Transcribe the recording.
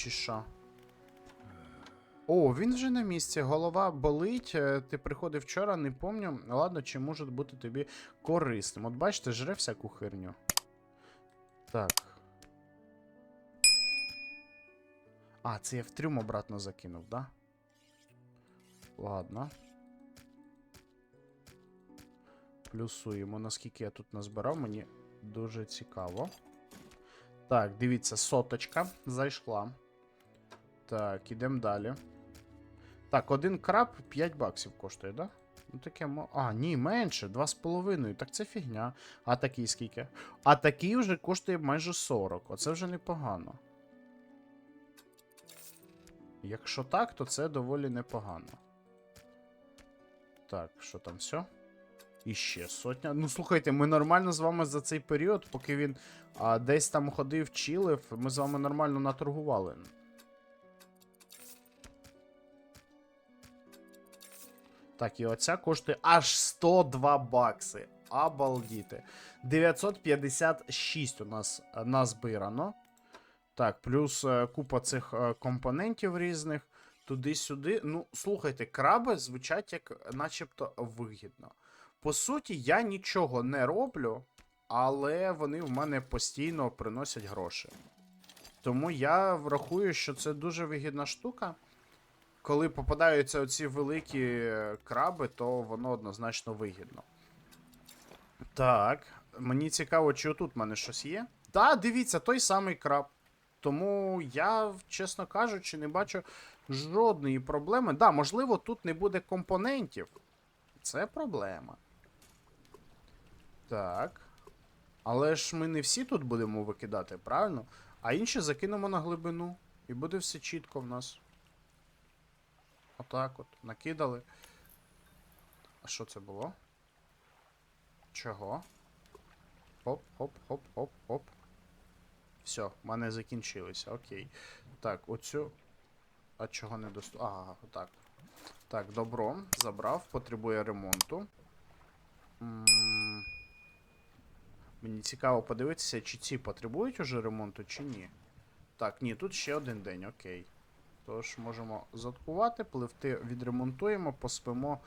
чи що? О, він вже на місці. Голова болить. е, Ти приходив вчора, не помню. Ладно, чи може бути тобі корисним. От бачите, жре всяку херню. Так. А, це я в трюм обратно закинув, да? Ладно. Плюсуємо, наскільки я тут назбирав, мені дуже цікаво. Так, дивіться, соточка зайшла. Так, ідемо далі. Так, один краб 5 баксів коштує, да? Ну таке. А, ні, менше, 2,5. Так це фігня. А такий скільки? А такий вже коштує майже 40. Оце вже непогано. Якщо так, то це доволі непогано. Так, що там все? І ще сотня. Ну, слухайте, ми нормально з вами за цей період, поки він а, десь там ходив, чилив, ми з вами нормально наторгували. Так, і оця коштує аж 102 бакси. Обалдіти. 956 у нас е, назбирано. Так, плюс е, купа цих е, компонентів різних. Туди-сюди. Ну, слухайте, краби звучать як начебто вигідно. По суті, я нічого не роблю, але вони в мене постійно приносять гроші. Тому я врахую, що це дуже вигідна штука. Коли попадаються оці великі краби, то воно однозначно вигідно. Так, мені цікаво, чи отут в мене щось є. Так, дивіться, той самий краб. Тому я, чесно кажучи, не бачу жодної проблеми. Да, можливо, тут не буде компонентів. Це проблема. Так. Але ж ми не всі тут будемо викидати, правильно? А інші закинемо на глибину. І буде все чітко в нас. Отак от. Накидали. А що це було? Чого? Хоп, хоп, хоп, хоп, хоп. Все, в мене закінчилися, окей. Так, оцю. А чого не досту. Ага, так. Так, добро, забрав, потребує ремонту. М, Мені цікаво подивитися, чи ці потребують уже ремонту, чи ні. Так, ні, тут ще один день, окей. Тож можемо заткувати, пливти відремонтуємо, поспимо